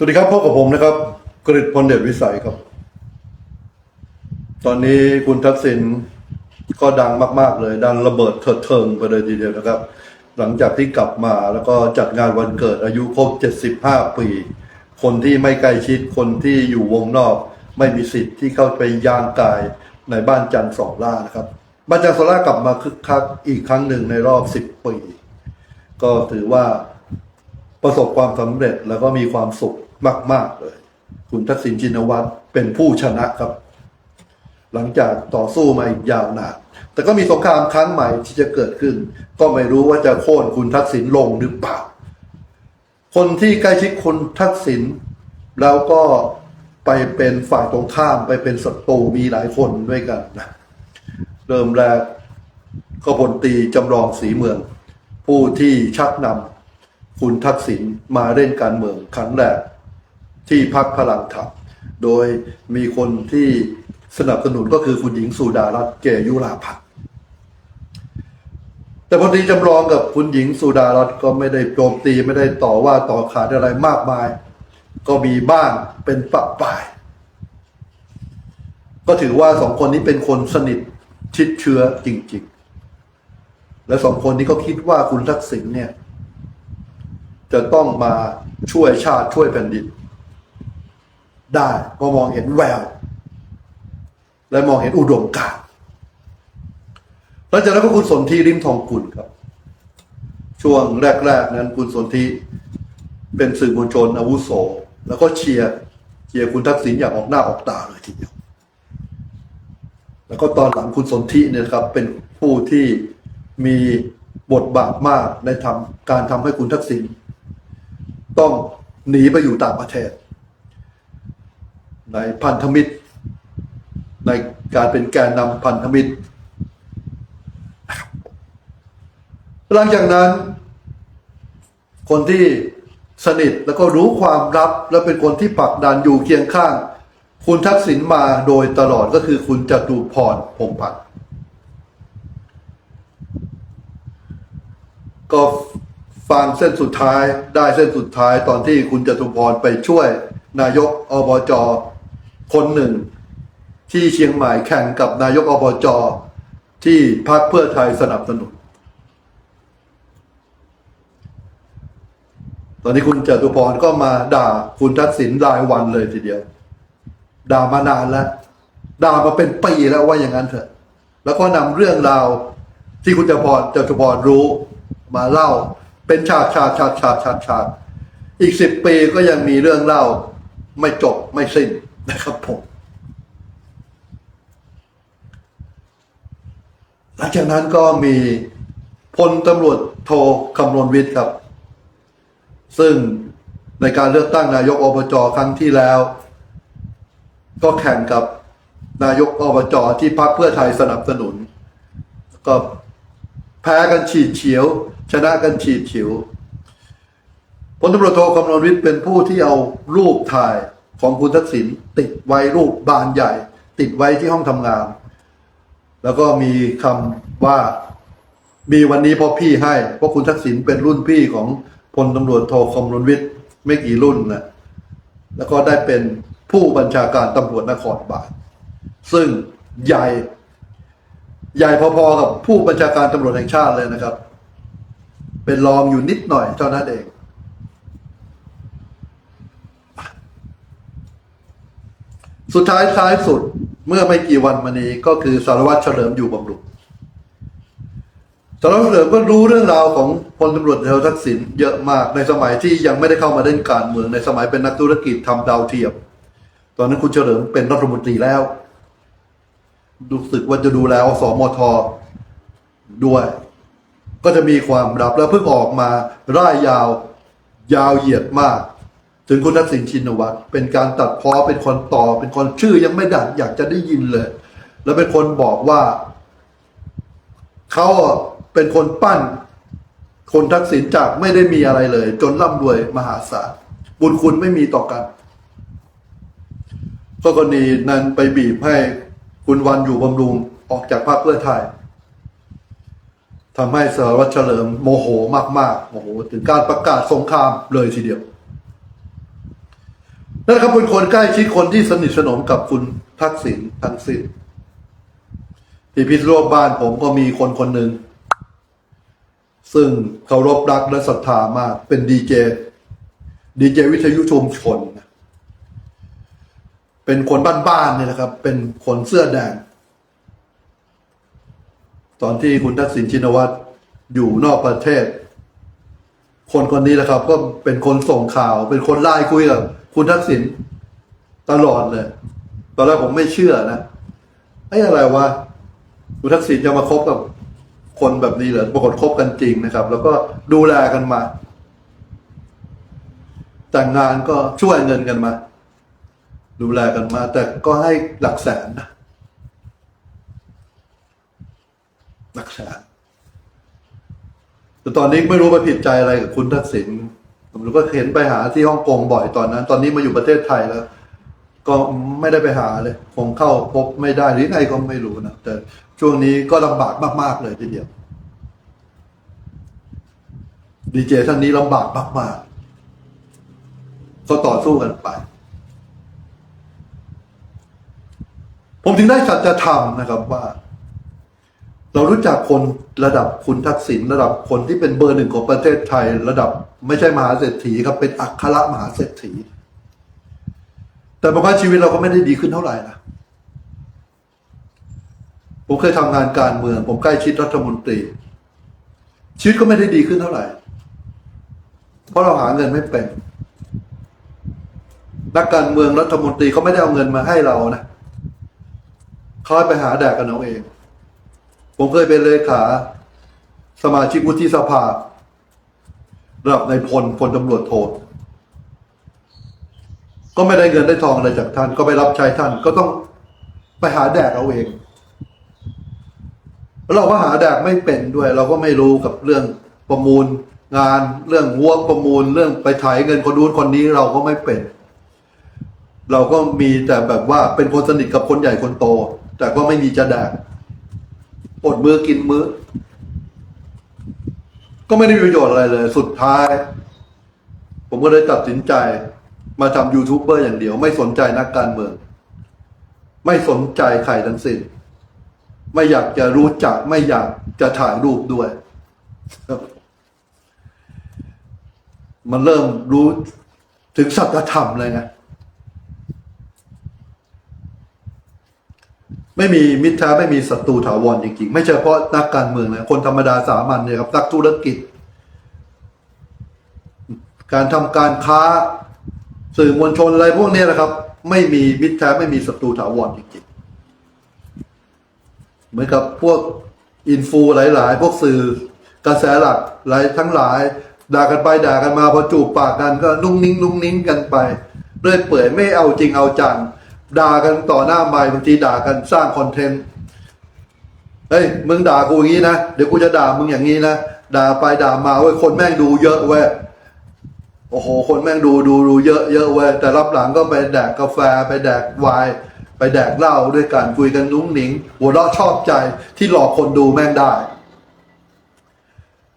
สวัสดีครับพบกับผมนะครับกฤษพลเดชวิสัยครับ ตอนนี้คุณทักษิณก็ดังมาก ๆ เลย ดังระเบิดเถิดเทิงไปเลยทีเดียวนะครับ หลังจากที่กลับมาแล้วก็จัดงานวันเกิดอายุครบ 75 ปี คนที่ไม่ใกล้ชิดคนที่อยู่วงนอก ไม่มีสิทธิ์ที่เข้าไปย่างกายในบ้านจันทร์สองล่านะครับ บ้านจันทร์สองล่ากลับมาคึกคักอีกครั้งหนึ่งในรอบ 10 ปี ก็ถือว่าประสบความสำเร็จแล้วก็มีความสุข มาก ๆ เลย คุณทักษิณชินวัตรเป็นผู้ชนะครับ หลังจากต่อสู้มาอีกยาวนานแต่ก็มีสงครามครั้งใหม่ที่จะเกิดขึ้น ก็ไม่รู้ว่าจะโค่นคุณทักษิณลงหรือเปล่า คนที่ใกล้ชิดคุณทักษิณแล้วก็ไปเป็นฝ่ายตรงข้ามไปเป็นศัตรูมีหลายคนด้วยกันนะเริ่มแรกก็พลตีจำลองสีเมือง ผู้ที่ชักนำคุณทักษิณมาเล่นการเมืองครั้งแรก ที่พักพลังธรรมโดยมีคนที่สนับสนุนก็คือคุณหญิงสุดารัตน์เกยุราพันธ์แต่พอดีจำลองกับคุณหญิงสุดารัตน์ก็ไม่ได้โจมตีไม่ได้ต่อว่าต่อขานอะไรมากมาย ก็มีบ้างเป็นปะปาย ก็ถือว่าสองคนนี้เป็นคนสนิทชิดเชื้อจริง ๆ และสองคนนี้ก็คิดว่าคุณทักษิณเนี่ย จะต้องมาช่วยชาติช่วยแผ่นดิน ได้เพราะมองเห็นแวว และมองเห็นอุดมการณ์หลังจากนั้นก็คุณสนธิริมทองกุลครับ ช่วงแรก ๆ นั้นคุณสนธิเป็นสื่อมวลชนอาวุโส แล้วก็เชียร์เชียร์คุณทักษิณอย่างออกหน้าออกตาเลยทีเดียว แล้วก็ตอนหลังคุณสนธิเนี่ยครับ เป็นผู้ที่มีบทบาทมากในทำการทำให้คุณทักษิณต้องหนีไปอยู่ต่างประเทศ ในพันธมิตร ในการเป็นแกนนำพันธมิตร หลังจากนั้น คนที่สนิทแล้วก็รู้ความลับ และเป็นคนที่ผลักดันอยู่เคียงข้าง คุณทักษิณมาโดยตลอดก็คือคุณจตุพรพรหมพันธ์ก็ฟังเส้นสุดท้ายได้เส้นสุดท้ายตอนที่คุณจตุพรไปช่วยนายกอบจ คนหนึ่ง ที่เชียงใหม่แข่งกับนายกอบจที่พรรคเพื่อไทยสนับสนุน ตอนนี้คุณจตุพรก็มาด่าคุณทักษิณรายวันเลยทีเดียว ด่ามานานแล้ว ด่ามาเป็นปีแล้วว่าอย่างนั้นเถอะ แล้วก็นำเรื่องราวที่คุณจตุพรจตุพรรู้มาเล่า เป็นฉากฉากฉากฉากฉากฉากอีกสิบปีก็ยังมีเรื่องเล่าไม่จบไม่สิ้น นะครับผมหลังจากนั้นก็มีพลตำรวจโทคำนวณวิทย์ครับ ซึ่งในการเลือกตั้งนายกอบจครั้งที่แล้ว ก็แข่งกับนายกอบจที่พรรคเพื่อไทยสนับสนุน ก็แพ้กันฉีดเฉียว ชนะกันฉีดเฉียวพลตำรวจโทคำนวณวิทย์เป็นผู้ที่เอารูปถ่าย ของคุณทักษิณติดไว้รูปบานใหญ่ ติดไว้ที่ห้องทำงาน แล้วก็มีคำว่ามีวันนี้เพราะพี่ให้ เพราะคุณทักษิณเป็นรุ่นพี่ของพลตำรวจโทคำนวณวิทย์ไม่กี่รุ่นนะแล้วก็ได้เป็นผู้บัญชาการตำรวจนครบาลซึ่งใหญ่ใหญ่พอๆกับผู้บัญชาการตำรวจแห่งชาติเลยนะครับ เป็นรองอยู่นิดหน่อยเท่านั้นเอง สุดท้ายท้ายสุดเมื่อไม่กี่วันมานี้ก็คือสารวัตรเฉลิมอยู่บำรุงสารวัตรเฉลิมก็รู้เรื่องราวของพลตำรวจเอกทักษิณเยอะมากในสมัยที่ยังไม่ได้เข้ามาเล่นการเมืองในสมัยเป็นนักธุรกิจทำดาวเทียมตอนนั้นคุณเฉลิมเป็นรัฐมนตรีแล้วรู้สึกว่าจะดูแลอสมทด้วย ก็จะมีความลับแล้วเพิ่งออกมาร่ายยาว ยาวเหยียดมาก ถึงคุณทักษิณชินวัตรเป็นการตัดพ้อเป็นคนต่อ เป็นคนชื่อยังไม่ดังอยากจะได้ยินเลย แล้วเป็นคนบอกว่าเขาเป็นคนปั้น คนทักษิณจากไม่ได้มีอะไรเลย จนร่ำรวยมหาศาลบุญคุณไม่มีต่อกันก็กรณีนั้นไปบีบให้คุณวันอยู่บำรุงออกจากพรรคเพื่อไทยทำให้สารวัตรเฉลิมโมโหมากๆโมโหถึงการประกาศสงครามเลยทีเดียว นั่นครับเป็นคนใกล้ชิดคนที่สนิทสนมกับคุณทักษิณทั้งสิ้นที่พิษณุโลกบ้านผมก็มีคนคนหนึ่ง ซึ่งเคารพรักและศรัทธามาก เป็นดีเจ ดีเจวิทยุชุมชน เป็นคนบ้านๆเนี่ยนะครับ เป็นคนเสื้อแดง ตอนที่คุณทักษิณชินวัตรอยู่นอกประเทศ คนคนนี้แหละครับ ก็เป็นคนส่งข่าว เป็นคนไล่คุยกับ คุณทักษิณตลอดเลย ตอนแรกผมไม่เชื่อนะไอ้อะไรวะคุณทักษิณจะมาคบกับคนแบบนี้เหรอปรากฏคบกันจริงนะครับ แล้วก็ดูแลกันมา แต่งงานก็ช่วยเงินกันมา ดูแลกันมา แต่ก็ให้หลักแสนนะหลักแสนแต่ตอนนี้ไม่รู้ไปผิดใจอะไรกับคุณทักษิณ ผมก็เห็นไปหาที่ฮ่องกงบ่อยตอนนั้น ตอนนี้มาอยู่ประเทศไทยแล้ว ก็ไม่ได้ไปหาเลย คงเข้าพบไม่ได้หรือไงก็ไม่รู้นะ แต่ช่วงนี้ก็ลำบากมาก ๆ เลยทีเดียว ดีเจท่านนี้ลำบากมาก ๆ ก็ต่อสู้กันไป ผมถึงได้สัจธรรมนะครับว่า เรารู้จักคนระดับคุณทักษิณระดับคนที่เป็นเบอร์หนึ่งของประเทศไทย ระดับไม่ใช่มหาเศรษฐีครับเป็นอัครมหาเศรษฐี แต่บางครั้งชีวิตเราก็ไม่ได้ดีขึ้นเท่าไหร่นะผมเคยทำงานการเมือง ผมใกล้ชิดรัฐมนตรี ชีวิตก็ไม่ได้ดีขึ้นเท่าไหร่ เพราะเราหาเงินไม่เป็นนักการเมืองรัฐมนตรีเขาไม่ได้เอาเงินมาให้เรานะเขาไปหาแดกกันเอาเอง ผมเคยเป็นเลขา สมาชิกวุฒิสภาระดับในพลพลตำรวจโทก็ไม่ได้เงินได้ทองอะไรจากท่าน ก็ไปรับใช้ท่าน ก็ต้องไปหาแดกเอาเองแล้วเราก็หาแดกไม่เป็นด้วย เราก็ไม่รู้กับเรื่องประมูลงานเรื่องวัวประมูลเรื่องไปถ่ายเงินคนนู้นคนนี้เราก็ไม่เป็น เราก็มีแต่แบบว่าเป็นคนสนิทกับคนใหญ่คนโต แต่ก็ไม่มีจะแดก อดมือกินมือ ก็ไม่ได้มีประโยชน์อะไรเลย สุดท้าย ผมก็เลยตัดสินใจ มาทำยูทูบเบอร์อย่างเดียว ไม่สนใจนักการเมือง ไม่สนใจใครทั้งสิ้น ไม่อยากจะรู้จัก ไม่อยากจะถ่ายรูปด้วย มันเริ่มรู้ถึงสัจธรรมเลยไง ไม่มีมิตรแท้ไม่มีศัตรูถาวรจริงๆ ไม่ใช่เพราะนักการเมืองนะคนธรรมดาสามัญเนี่ยครับนักธุรกิจ การทำการค้าสื่อมวลชนอะไรพวกนี้นะครับ ไม่มีมิตรแท้ไม่มีศัตรูถาวรจริงๆเหมือนกับพวกอินฟูหลาย ๆ พวกสื่อกระแสหลักหลายทั้งหลายด่ากันไปด่ากันมาพอจูบปากกันก็นุ่งนิ้งนุ่งนิ้งกันไปเรื่อยเปื่อยไม่เอาจริงเอาจัง ด่ากันต่อหน้าไม่บางทีด่ากันสร้างคอนเทนต์เฮ้ยมึงด่ากูอย่างนี้นะเดี๋ยวกูจะด่ามึงอย่างนี้นะด่าไปด่ามาเว้ยคนแม่งดูเยอะเว้ยโอ้โห คนแม่งดูดูดูเยอะเยอะเว้ยแต่รับหลังก็ไปแดกกาแฟไปแดกไวน์ไปแดกเหล้าด้วยกันคุยกันนุ้งหนิง หัวเราะชอบใจที่หลอกคนดูแม่งได้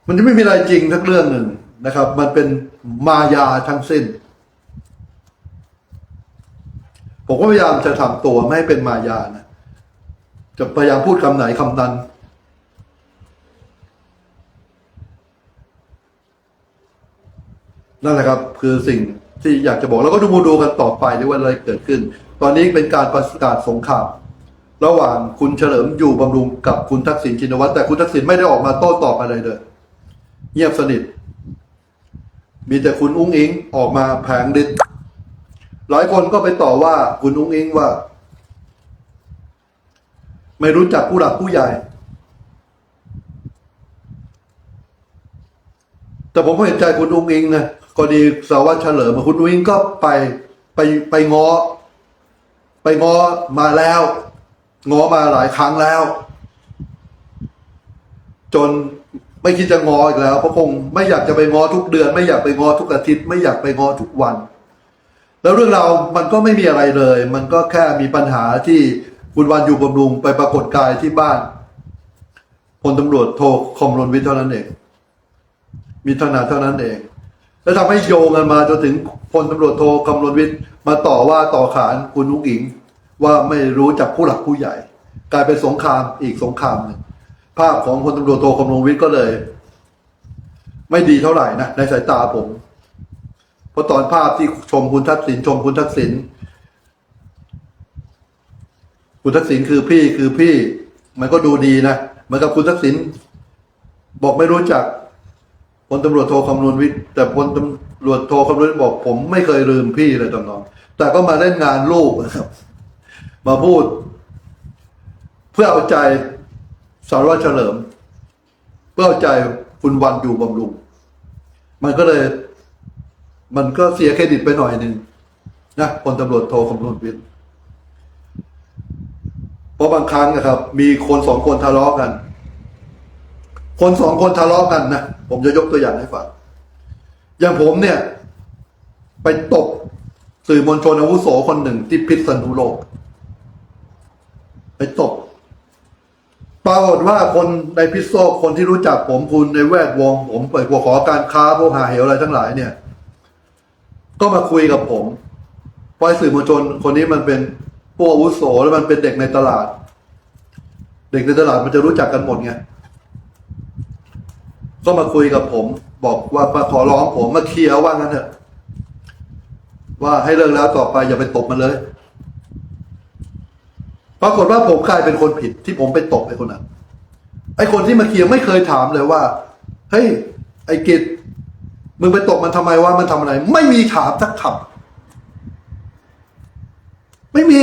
มันจะไม่มีอะไรจริงทักเรื่องหนึ่งนะครับ มันเป็นมายาทั้งสิ้น ผมก็พยายามจะทำตัวไม่ให้เป็นมายานะจะพยายามพูดคำไหนคำนั้นนั่นแหละครับ คือสิ่งที่อยากจะบอกแล้วก็ดูมาดูกันต่อไปด้วยว่าอะไรเกิดขึ้น ตอนนี้เป็นการประกาศสงครามระหว่างคุณเฉลิมอยู่บำรุงกับคุณทักษิณชินวัตรแต่คุณทักษิณไม่ได้ออกมาโต้ตอบอะไรเลย เงียบสนิท มีแต่คุณอุ้งอิงออกมาแผงฤทธิ์ หลายคนก็ไปต่อว่าคุณอุ้งอิงว่า ไม่รู้จักผู้หลักผู้ใหญ่ แต่ผมก็เห็นใจคุณอุ้งอิงนะก็ดีสาวัตเฉลิมคุณอุ้งอิงก็ไปไปไปง้อ ไปง้อมาแล้วง้อมาหลายครั้งแล้ว จนไม่คิดจะงออีกแล้วเพราะคงไม่อยากจะไปงอทุกเดือน ไม่อยากไปงอทุกอาทิตย์ ไม่อยากไปงอทุกวัน แล้วเรื่องราวมันก็ไม่มีอะไรเลย มันก็แค่มีปัญหาที่คุณวันอยู่บำรุงไปปรากฏกายที่บ้านพลตำรวจโทคอมรนวิทย์เท่านั้นเอง มีท่ายเท่านั้นเอง แล้วทำให้โยงกันมาจนถึงพลตำรวจโทคำนวณวิทย์มาต่อว่าต่อขานคุณนุ้งอิง ว่าไม่รู้จักผู้หลักผู้ใหญ่ กลายเป็นสงครามอีกสงครามหนึ่งภาพของพลตำรวจโทคำนวณวิทย์ก็เลย ไม่ดีเท่าไหร่นะในสายตาผม เพราะตอนภาพที่ชมคุณทักษิณชมคุณทักษิณคุณทักษิณคือพี่คือพี่ มันก็ดูดีนะเหมือนกับคุณทักษิณบอกไม่รู้จักพลตำรวจโทคำนวณวิทย์แต่พลตำรวจโทคำนวณบอกผมไม่เคยลืมพี่เลยตอนนอง แต่ก็มาเล่นงานลูกนะครับ มาพูด เพื่อเอาใจสารวัตรเฉลิม เพื่อเอาใจคุณวันอยู่บำรุง มันก็เลย มันก็เสียเครดิตไปหน่อยหนึ่งนะพลตำรวจโทคำนวณวิทย์เพราะบางครั้งนะครับ มีคนสองคนทะเลาะกัน คนสองคนทะเลาะกันนะผมจะยกตัวอย่างให้ฟังอย่างผมเนี่ย ไปตบสื่อมวลชนอาวุโสคนหนึ่งที่พิษณุโลก ไปตบปรากฏว่าคนในพิษโซกคนที่รู้จักผมคุณในแวดวง ผมเปิดหัวขอการค้าพวกหาเหวอะไรทั้งหลายเนี่ย ก็มาคุยกับผมเพราะไอ้สื่อมวลชนคนนี้มันเป็นผู้อาวุโสแล้วมันเป็นเด็กในตลาด เด็กในตลาดมันจะรู้จักกันหมดไงก็มาคุยกับผม บอกว่ามาขอร้องผมมาเคลียร์ว่างั้นเถอะ ว่าให้เลิกแล้วต่อไปอย่าไปตบมันเลยปรากฏว่าผมกลายเป็นคนผิดที่ผมไปตบไอ้คนนั้นไอ้คนที่มาเคลียร์ไม่เคยถามเลยว่าเฮ้ยไอ้กิจ มึงไปตบมันทำไมว่ามันทำอะไร ไม่มีถามสักคำไม่มี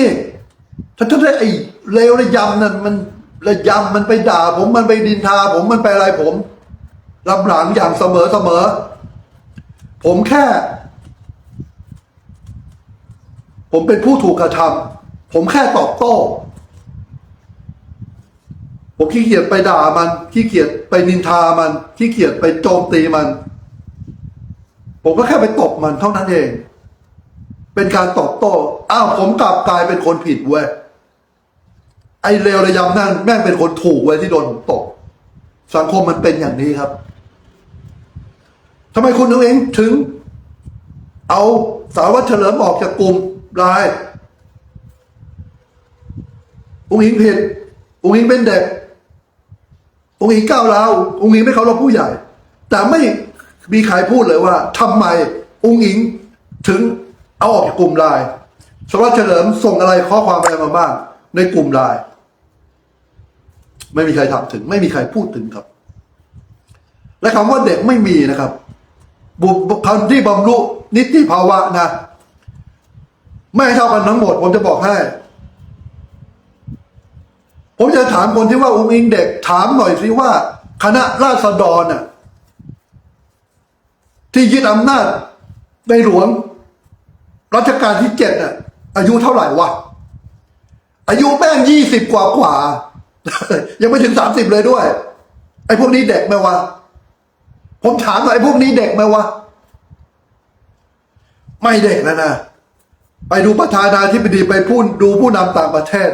ถ้าถ้าได้ไอ้เลวระยำนั่นมันระยำมันไปด่า ผมมันไปดินทา ผมมันไปอะไรผมรับหลังอย่างเสมอเสมอ ผมแค่ ผมเป็นผู้ถูกกระทำผมแค่ตอบโต้ ผมขี้เกียจไปด่ามันขี้เกียจไปนินทามันขี้เกียจไปโจมตีมัน ผมก็แค่ไปตบมันเท่านั้นเอง เป็นการตอบโต้อ้าวผมกลับกลายเป็นคนผิดเว้ยไอ้เลวระยำนั่นแม่งเป็นคนถูกเว้ยที่โดนผมตบสังคมมันเป็นอย่างนี้ครับทำไมคุณนึกเองถึง เอาสารวัตรเฉลิมออกจากกลุ่มไลายอุ้งอิงผิดอุ้งอิงเป็นเด็กอุ้งอิงก้าวร้าวอุ้งอิงไม่เคารพผู้ใหญ่ แต่ไม่ มีใครพูดเลยว่าทำไมอุ้งอิงถึงเอาออกจากกลุ่มไลายสารวัตรเฉลิมส่งอะไรข้อความอะไรมาบ้างในกลุ่มไลายไม่มีใครทำถึง ไม่มีใครพูดถึงครับ และคำว่าเด็กไม่มีนะครับ บุคคลที่บำรุนิติภาวะนะ ไม่เท่ากันทั้งหมด ผมจะบอกให้ ผมจะถามคนที่ว่าอุ้งอิงเด็ก ถามหน่อยสิว่า คณะราษฎรน่ะ ที่ยึดอำนาจในหลวง รัชกาลที่เจ็ดน่ะ อายุเท่าไหร่วะ อายุแม่งยี่สิบกว่ากว่า ยังไม่ถึงสามสิบเลยด้วย ไอ้พวกนี้เด็กไหมวะ ผมถามหน่อยไอ้พวกนี้เด็กไหมวะ ไม่เด็กแล้วนะ ไปดูประธานาธิบดีไปพูดดูผู้นำต่างประเทศ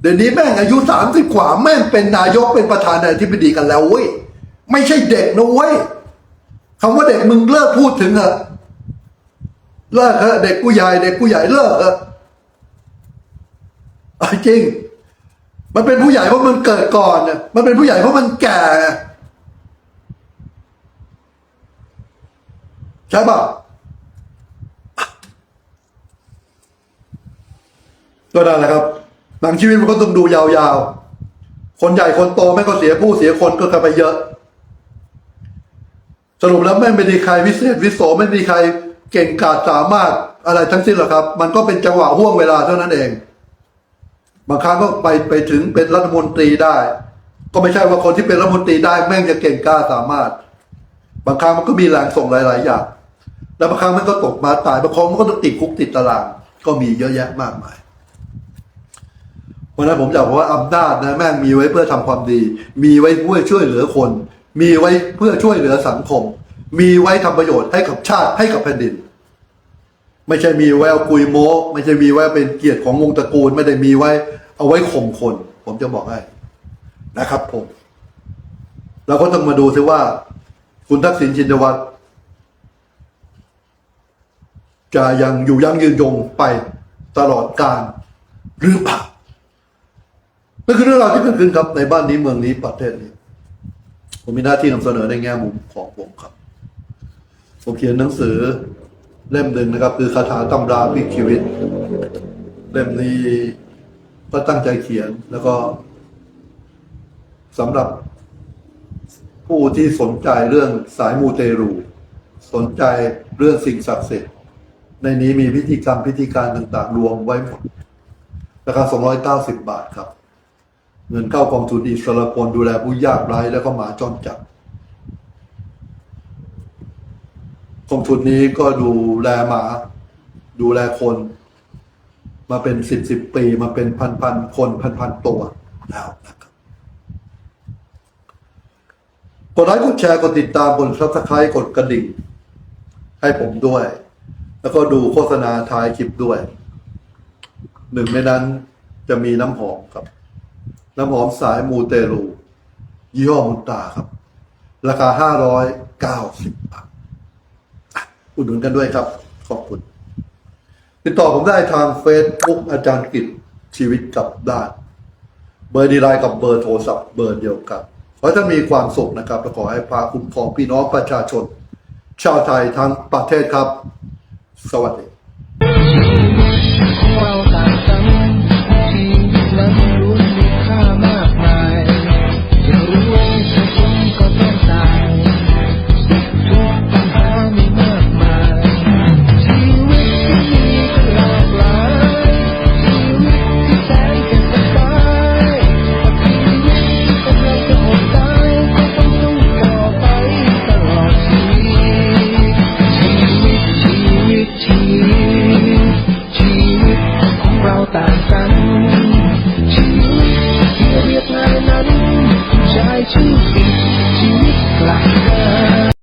เดี๋ยวนี้แม่งอายุสามสิบกว่า แม่งเป็นนายกเป็นประธานาธิบดีกันแล้วเว้ย ไม่ใช่เด็กนะเว้ย คำว่าเด็กมึงเลิกพูดถึงเถอะเลิกเถอะเด็กผู้ใหญ่เด็กผู้ใหญ่เลิกเถอะจริง มันเป็นผู้ใหญ่เพราะมันเกิดก่อนเนี่ยมันเป็นผู้ใหญ่เพราะมันแก่ใช่ป่ะก็นั่นแหละครับ หนังชีวิตมันก็ต้องดูยาวๆ คนใหญ่คนโตไม่ก็เสียผู้เสียคนก็กันไปเยอะ สรุปแล้วไม่มีใครวิเศษวิโสไม่มีใครเก่งกาจสามารถอะไรทั้งสิ้นหรอกครับ มันก็เป็นจังหวะห่วงเวลาเท่านั้นเอง บางครั้งก็ไปไปถึงเป็นรัฐมนตรีได้ ก็ไม่ใช่ว่าคนที่เป็นรัฐมนตรีได้แม่งจะเก่งกล้าสามารถ บางครั้งมันก็มีแรงส่งหลาย ๆ อย่าง แล้วบางครั้งมันก็ตกมาตายบางครั้งมันก็ต้องติดคุกติดตาราง ก็มีเยอะแยะมากมายเพราะนั้นผมอยากบอกว่าอำนาจนะแม่งมีไว้เพื่อทำความดี มีไว้เพื่อช่วยเหลือคน มีไว้เพื่อช่วยเหลือสังคม มีไว้ทำประโยชน์ให้กับชาติให้กับแผ่นดิน ไม่ใช่มีไว้เอากุยโม้ไม่ใช่มีไว้เป็นเกียรติของวงตระกูล ไม่ได้มีไว้ เอาไว้ข่มคน ผมจะบอกให้นะครับผมเราก็ต้องมาดูซิว่า คุณทักษิณชินวัตรจะยังอยู่ยังยืนยงไปตลอดกาลหรือเปล่านั่นคือเรื่องราวที่เกิดขึ้นครับในบ้านนี้เมืองนี้ประเทศนี้ ผมมีหน้าที่นำเสนอในแง่มุมของผมครับ ผมเขียนหนังสือเล่มหนึ่งนะครับ คือคาถาตำราพลิกชีวิต เล่มนี้ก็ตั้งใจเขียนแล้วก็สำหรับผู้ที่สนใจเรื่องสายมูเตรู สนใจเรื่องสิ่งศักดิ์สิทธิ์ในนี้มีพิธีกรรมพิธีการต่างๆ รวมไว้หมดราคา290 บาทครับ เงินเข้ากองทุนอิสระพลดูแลผู้ยากไร้แล้วก็หมาจรจัดกองทุนนี้ก็ดูแลหมา ดูแลคน มาเป็นสิบสิบปีมาเป็นพันพันคนพันพันตัวแล้วนะครับกดไลค์กดแชร์กดติดตามกดซับสไครต์กดกระดิ่ง ให้ผมด้วย แล้วก็ดูโฆษณาท้ายคลิปด้วย หนึ่งในนั้นจะมีน้ำหอมครับ น้ำหอมสายมูเตลู ยี่ห้อมุนตาครับ ราคาห้าร้อยเก้าสิบบาทอุดหนุนกันด้วยครับ ขอบคุณ ติดต่อผมได้ทางเฟซบุ๊กอาจารย์กิจชีวิตกับด้าน เบอร์ดีไลน์กับเบอร์โทรศัพท์เบอร์เดียวกันขอให้ท่านมีความสุขนะครับ และขอให้พาคุ้มครองพี่น้องประชาชน ชาวไทยทั้งประเทศครับ สวัสดี